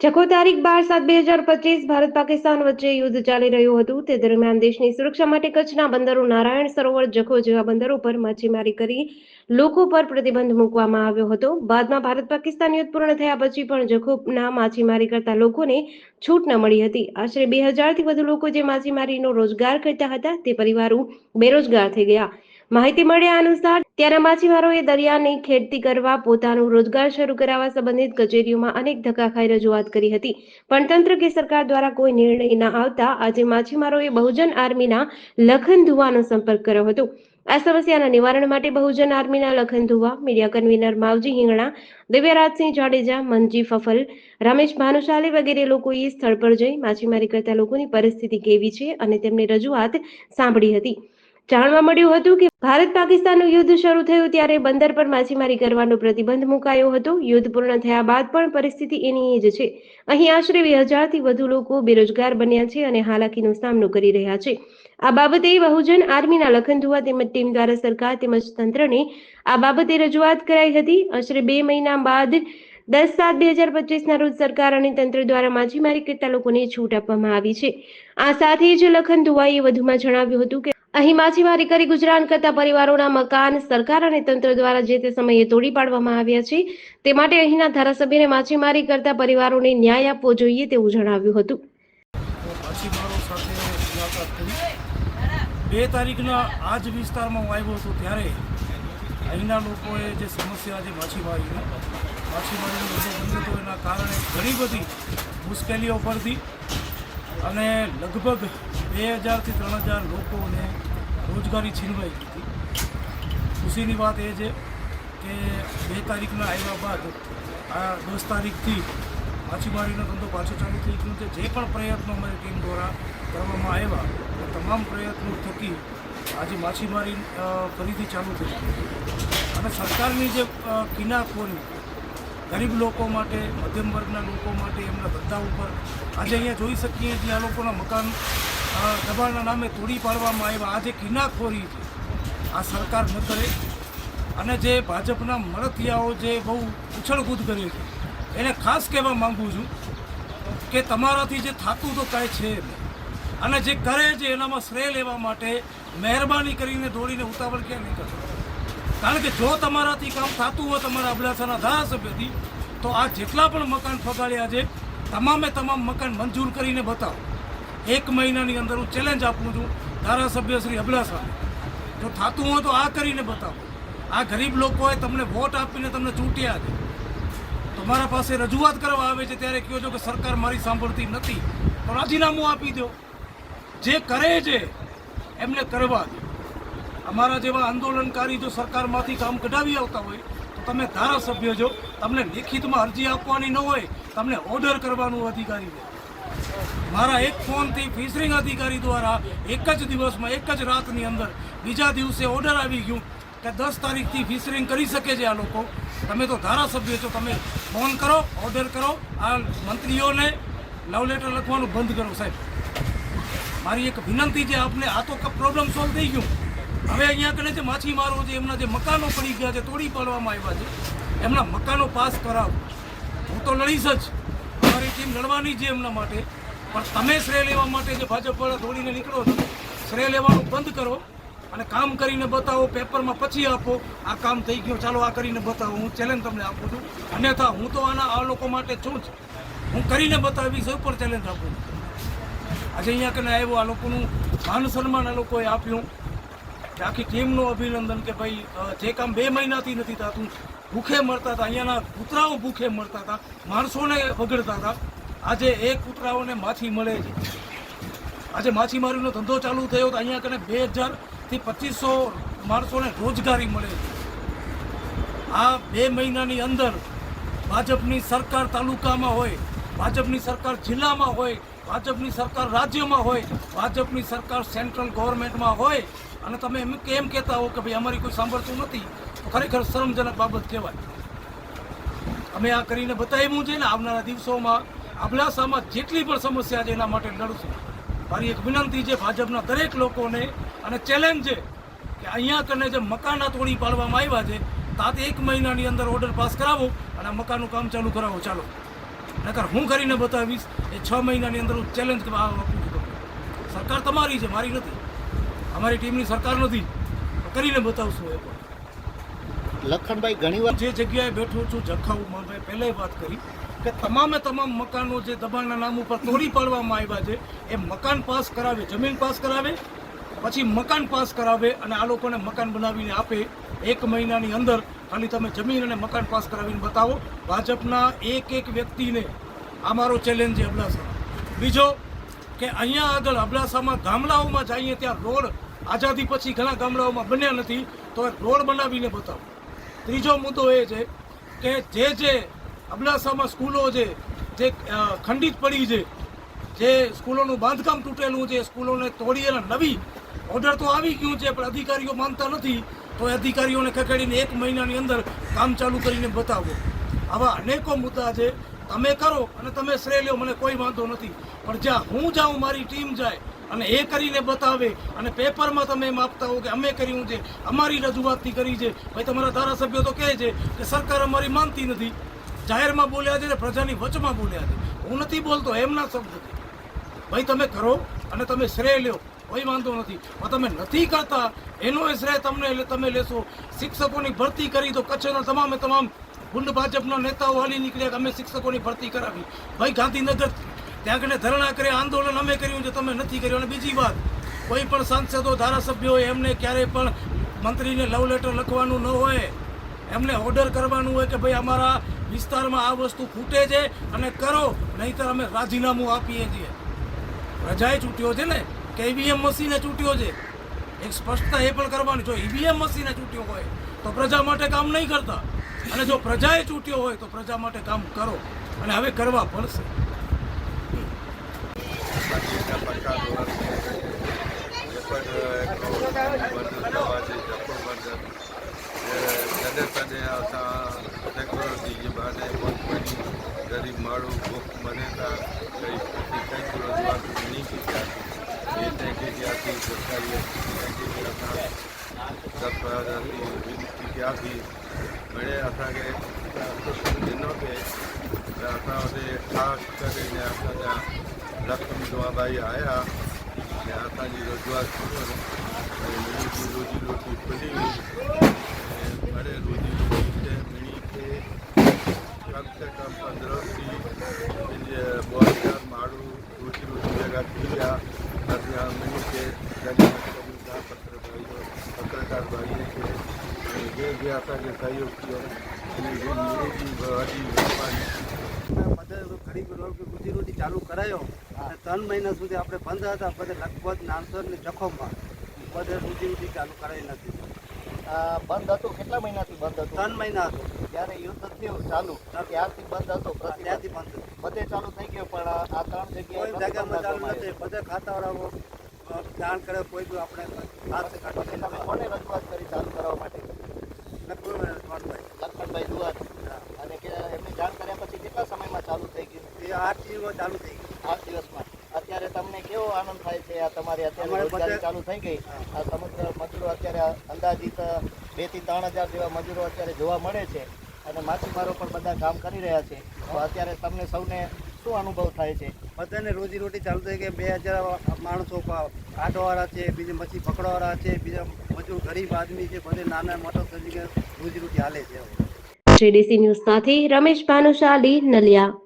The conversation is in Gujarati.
ચકો તારીખ બાર સાત બે હજાર પચીસ ભારત પાકિસ્તાન વચ્ચે યુદ્ધ ચાલી રહ્યું હતું. તે દરમિયાન દેશની સુરક્ષા માટે કચ્છના બંદરો નારાયણ સરોવર, જખો જેવા બંદરો પર માછીમારી કરી લોકો પર પ્રતિબંધ મૂકવામાં આવ્યો હતો. બાદમાં ભારત પાકિસ્તાન યુદ્ધ પૂર્ણ થયા પછી પણ જખોના માછીમારી કરતા લોકોને છૂટ ન મળી હતી. આશરે બે હજારથી વધુ લોકો જે માછીમારીનો રોજગાર કરતા હતા, તે પરિવારો બેરોજગાર થઈ ગયા. માહિતી મળ્યા અનુસાર ત્યાંના માછીમારોએ દરિયાની ખેડતી કરવા પોતાનો રોજગાર શરૂ કરાવવા સંબંધિત કચેરીઓમાં અનેક ધક્કા ખાઈ રજૂઆત કરી હતી. પણ તંત્ર કે સરકાર દ્વારા કોઈ નિર્ણય ન આવતા આજે માછીમારોએ બહુજન આર્મીના લખન ધુવાનો સંપર્ક કર્યો હતો. આ સમસ્યાના નિવારણ માટે બહુજન આર્મીના લખન ધુવા, મીડિયા કન્વીનર માવજી હિંગણા, દિવ્યરાજસિંહ જાડેજા, મનજી ફફલ, રમેશ ભાનુશાલી વગેરે લોકોએ સ્થળ પર જઈ માછીમારી કરતા લોકોની પરિસ્થિતિ કેવી છે અને તેમની રજૂઆત સાંભળી હતી. જાણવા મળ્યું હતું કે ભારત પાકિસ્તાનનું યુદ્ધ શરૂ થયું ત્યારે બંદર પર માછીમારી કરવાનો પ્રતિબંધ મુકાયો હતો. યુદ્ધ પૂર્ણ થયા બાદ પણ પરિસ્થિતિ એની જ છે. અહીં આશરે બે હજારથી વધુ લોકો બેરોજગાર બન્યા છે અને હાલાકીનો સામનો કરી રહ્યા છે. આ બાબતે બહુજન આર્મીના લખનધુવા તેમજ ટીમ દ્વારા સરકાર તેમજ તંત્રને આ બાબતે રજૂઆત કરાઈ હતી. આશરે બે મહિના બાદ દસ સાત બે હજાર પચીસના રોજ સરકાર અને તંત્ર દ્વારા માછીમારી કરતા લોકોને છૂટ આપવામાં આવી છે. આ સાથે જ લખન ધુવાએ વધુમાં જણાવ્યું હતું કે અહીં માછીમારી કરી ગુજરાન કરતા પરિવારોના મકાન, સરકાર અને તંત્ર દ્વારા જે તે સમયે તોડી પાડવામાં આવ્યા છે, તે માટે અહીંના ધારાસભ્યને માછીમારી કરતા પરિવારોને ન્યાય આપવો જોઈએ તેવું જણાવ્યું હતું. બે તારીખના આ જ વિસ્તારમાં હું આવ્યો હતો ત્યારે અહીંના લોકોએ જે સમસ્યા છે, માછીમારીની માછીમારીનો એના કારણે ઘણી બધી મુશ્કેલીઓ પડતી અને લગભગ બે હજારથી ત્રણ હજાર લોકોને રોજગારી છીનવાઈ હતી. ખુશીની વાત એ છે કે બે તારીખના આવ્યા બાદ આ દસ તારીખથી માછીમારીનો ધંધો પાછો ચાલુ થઈ ગયો છે. જે પણ પ્રયત્નો અમારી ટીમ દ્વારા કરવામાં આવ્યા તમામ પ્રયત્નો થકી આજે માછીમારી ફરીથી ચાલુ થઈ અને સરકારની જે કિનાખોરી, ગરીબ લોકો માટે, મધ્યમ વર્ગના લોકો માટે એમના ધંધા ઉપર આજે અહીંયા જોઈ શકીએ છીએ આ લોકોના મકાન દબાણના નામે તોડી પાડવામાં આવ્યા. આ જે કિનાખોરી છે આ સરકાર ન કરે અને જે ભાજપના મળતિયાઓ જે બહુ ઉછળકૂદ કરે છે, એને ખાસ કહેવા માગું છું કે તમારાથી જે થતું તો કાંઈ છે નહીં. અને જે કરે છે એનામાં શ્રેય લેવા માટે મહેરબાની કરીને દોડીને ઉતાવળ ક્યાં નહીં કરશો? કારણ કે જો તમારાથી કામ થતું હોય તમારા અબડાસાના ધારાસભ્યથી, તો આ જેટલા પણ મકાન ફગાડ્યા છે, તમામે તમામ મકાન મંજૂર કરીને બતાવો. એક મહિનાની અંદર હું ચેલેન્જ આપું છું ધારાસભ્ય શ્રી અબડાસાને જો થતું હોય તો આ કરીને બતાવો. આ ગરીબ લોકોએ તમને વોટ આપીને તમને ચૂંટ્યા છે. તમારા પાસે રજૂઆત કરવા આવે છે ત્યારે કહો છો કે સરકાર મારી સાંભળતી નથી. તો રાજીનામું આપી દો. જે કરે છે, એમને કરવા દો. અમારા જેવા આંદોલનકારી જો સરકારમાંથી કામ કઢાવી આવતા હોય, તો તમે ધારાસભ્ય છો. તમને લેખિતમાં અરજી આપવાની ન હોય, તમને ઓર્ડર કરવાનું અધિકારી છે. મારા એક ફોનથી ફિશરિંગ અધિકારી દ્વારા એક જ દિવસમાં એક જ રાતની અંદર બીજા દિવસે ઓર્ડર આવી ગયું કે દસ તારીખથી ફિશરિંગ કરી શકે છે આ લોકો. તમે તો ધારાસભ્ય છો, તમે ફોન કરો ઓર્ડર કરો, આ મંત્રીઓને લવ લેટર લખવાનું બંધ કરો સાહેબ. મારી એક વિનંતી છે, આપને આ તો પ્રોબ્લેમ સોલ્વ થઈ ગયું. હવે અહીંયા કને જે માછીમારો છે, એમના જે મકાનો પડી ગયા છે, તોડી પાડવામાં આવ્યા છે. એમના મકાનો પાસ કરાવો. હું તો લડીશ જ. ટીમ લડવાની છે એમના માટે. પણ તમે શ્રેય લેવા માટે જે ભાજપવાળા દોડીને નીકળો છો, શ્રેય લેવાનું બંધ કરો અને કામ કરીને બતાવો, પેપરમાં પછી આપો. આ કામ થઈ ગયું, ચાલો આ કરીને બતાવો. હું ચેલેન્જ તમને આપું છું. અન્યથા, હું તો આના આ લોકો માટે છું જ. હું કરીને બતાવીશ ઉપર ચેલેન્જ આપું છું. આજે અહીંયા કને આવ્યો, આ લોકોનું માન સન્માન આ લોકોએ આપ્યું. આખી ટીમનું અભિનંદન કે ભાઈ જે કામ બે મહિનાથી નથી થતું ભૂખે મરતા હતા. અહીંયાના કૂતરાઓ ભૂખે મરતા હતા. માણસોને બગડતા હતા. આજે એ કૂતરાઓને માછી મળે છે. આજે માછીમારીનો ધંધો ચાલુ થયો તો અહીંયા કને બે હજારથી પચીસો માણસોને રોજગારી મળે છે. આ બે મહિનાની અંદર ભાજપની સરકાર તાલુકામાં હોય, ભાજપની સરકાર જિલ્લામાં હોય, ભાજપની સરકાર રાજ્યમાં હોય, ભાજપની સરકાર સેન્ટ્રલ ગવર્મેન્ટમાં હોય, અને તમે એમ કેમ કહેતા હો કે ભાઈ અમારી કોઈ સાંભળતું નથી? ખરેખર શરમજનક બાબત કહેવાય. અમે આ કરીને બતાવ્યું છે ને, આવનારા દિવસોમાં અબડાસામાં જેટલી પણ સમસ્યા છે એના માટે લડશું. મારી એક વિનંતી છે ભાજપના દરેક લોકોને અને ચેલેન્જ છે કે અહીંયા કરીને જે મકાના તોડી પાડવામાં આવ્યા છે, તાત એક મહિનાની અંદર ઓર્ડર પાસ કરાવો અને મકાનનું કામ ચાલુ કરાવો, ચાલો. નકર હું કરીને બતાવીશ, એ છ મહિનાની અંદર હું ચેલેન્જ આપું સરકાર તમારી છે, મારી નથી. અમારી ટીમની સરકાર નથી. કરીને બતાવશું એ પણ. લખનભાઈ ઘણીવાર જે જગ્યાએ બેઠો છું, જખાઉમાં મેં પહેલાંય વાત કરી કે તમામે તમામ મકાનો જે દબાણના નામ ઉપર તોડી પાડવામાં આવ્યા છે, એ મકાન પાસ કરાવે, જમીન પાસ કરાવે, પછી મકાન પાસ કરાવે અને આ લોકોને મકાન બનાવીને આપે. એક મહિનાની અંદર ખાલી તમે જમીન અને મકાન પાસ કરાવીને બતાવો. ભાજપના એક એક વ્યક્તિને આ મારો ચેલેન્જ છે અબડાસા. બીજો કે અહીંયા આગળ અબડાસામાં ગામડાઓમાં જઈએ ત્યાં રોડ આઝાદી પછી ઘણા ગામડાઓમાં બન્યા નથી, તો રોડ બનાવીને બતાવો. ત્રીજો મુદ્દો એ છે કે જે જે અબડાસામાં સ્કૂલો છે, જે ખંડિત પડી છે, જે સ્કૂલોનું બાંધકામ તૂટેલું છે, સ્કૂલોને તોડી અને નવી ઓર્ડર તો આવી ગયું છે, પણ અધિકારીઓ માનતા નથી, તો એ અધિકારીઓને ખખેડીને એક મહિનાની અંદર કામ ચાલુ કરીને બતાવો. આવા અનેકો મુદ્દા છે. તમે કરો અને તમે શ્રેય લ્યો મને કોઈ વાંધો નથી. પણ જ્યાં હું જાઉં, મારી ટીમ જાય અને એ કરીને બતાવે અને પેપરમાં તમે એમ આપતા હો કે અમે કર્યું છે, અમારી રજૂઆતથી કરી છે. ભાઈ, તમારા ધારાસભ્યો તો કહે છે કે સરકાર અમારી માનતી નથી. જાહેરમાં બોલ્યા છે ને પ્રજાની વચમાં બોલ્યા છે. હું નથી બોલતો, એમના શબ્દથી ભાઈ, તમે કરો અને તમે શ્રેય લ્યો કોઈ વાંધો નથી. પણ તમે નથી કરતા, એનો એ શ્રેય તમને તમે લેશો. શિક્ષકોની ભરતી કરી તો કચ્છના તમામે તમામ ગુંડ ભાજપના નેતાઓ હાલી નીકળ્યા કે અમે શિક્ષકોની ભરતી કરાવી. ભાઈ, ગાંધીનગર ત્યાં કને ધરણા કરે, આંદોલન અમે કર્યું છે તમે નથી કર્યું. અને બીજી વાત, કોઈ પણ સાંસદો ધારાસભ્યો એમને ક્યારેય પણ મંત્રીને લવ લેટર લખવાનું ન હોય, એમને ઓર્ડર કરવાનું હોય કે ભાઈ અમારા વિસ્તારમાં આ વસ્તુ ખૂટે છે અને કરો, નહીંતર અમે રાજીનામું આપીએ છીએ. પ્રજાએ ચૂંટ્યો છે ને, કે ઈવીએમ મશીને ચૂંટ્યો છે? એક સ્પષ્ટતા એ પણ કરવાની, જો ઈવીએમ મશીને ચૂંટ્યો હોય, તો પ્રજા માટે કામ નહીં કરતા. અને જો પ્રજાએ ચૂંટ્યો હોય, તો પ્રજા માટે કામ કરો. અને હવે કરવા પડશે. ત્યાં પડકાર ધોરણ તને તને આવતા અનેક વર્ષથી જે બાને મગફળી ગરીબ માળું ભૂખ મને કઈ કંઈક રજૂઆત નહીં ચૂક્યા એ ટેકે ત્યાંથી સરકારીએ ટેકે ત્યાંના દસ હજારથી વિનંતી ત્યાંથી મળે અસાંગે દિનો કે અસાં ખાસ કરીને અસાં ત્યાં રકમ જોવાભાઈ આવ્યા અને આખાની રજૂઆત કરી રોજી રોટી ખોલી મારે રોજી રોટી છે મળી કે કમસે કમ પંદરથી બોર હજાર માળું, રોજી રોટી જગા થઈ ગયા ત્યાં મળી કે પત્રકાર ભાઈએ કે જે જે આપણને સહયોગ થયો અને જે નિરોગી ભરવાની આપણો ખરીફ રોડ કે ગુજરી ચાલુ કરાયો અને ત્રણ મહિના સુધી આપણે બંધ હતા બધે લગભગ નાનસો ને જખોમાં બધે રોજી રોટી ચાલુ કરાઈ નથી. બંધ હતું? કેટલા મહિનાથી બંધ હતો? ત્રણ મહિના હતો. જ્યારે યુદ્ધ થયું ચાલુ. ત્યારથી બંધ હતો ત્યાંથી બંધ બધે ચાલુ થઈ ગયો પણ આ ત્રણ જગ્યાએ જગ્યામાં ચાલુ નથી. બધે ખાતાવાળાઓ જાણ કરે કોઈ આપણે કોને રજૂઆત કરી ચાલુ કરવા માટે? એ ચાલુ થઈ આ દિવસમાં. અત્યારે તમને કેવો આનંદ થાય છે? આ તમારી અત્યારે રોજગારી ચાલુ થઈ ગઈ. આ સમગ્ર મજૂરો અત્યારે અંદાજિત બેથી ત્રણ હજાર જેવા મજૂરો અત્યારે જોવા મળે છે અને માછીમારો પણ બધા કામ કરી રહ્યા છે. તો અત્યારે તમને સૌને શું અનુભવ થાય છે? બધાને રોજીરોટી ચાલુ થઈ ગઈ. બે હજાર માણસો કાઢવાવાળા છે બીજા મચ્છી પકડવાવાળા છે બીજા મજૂર ગરીબ આદમી છે બધે નાના મોટા રોજી રોજીરોટી હાલે છે. જેડીસી ન્યૂઝ સાથે રમેશ ભાનુશાલી નલિયા.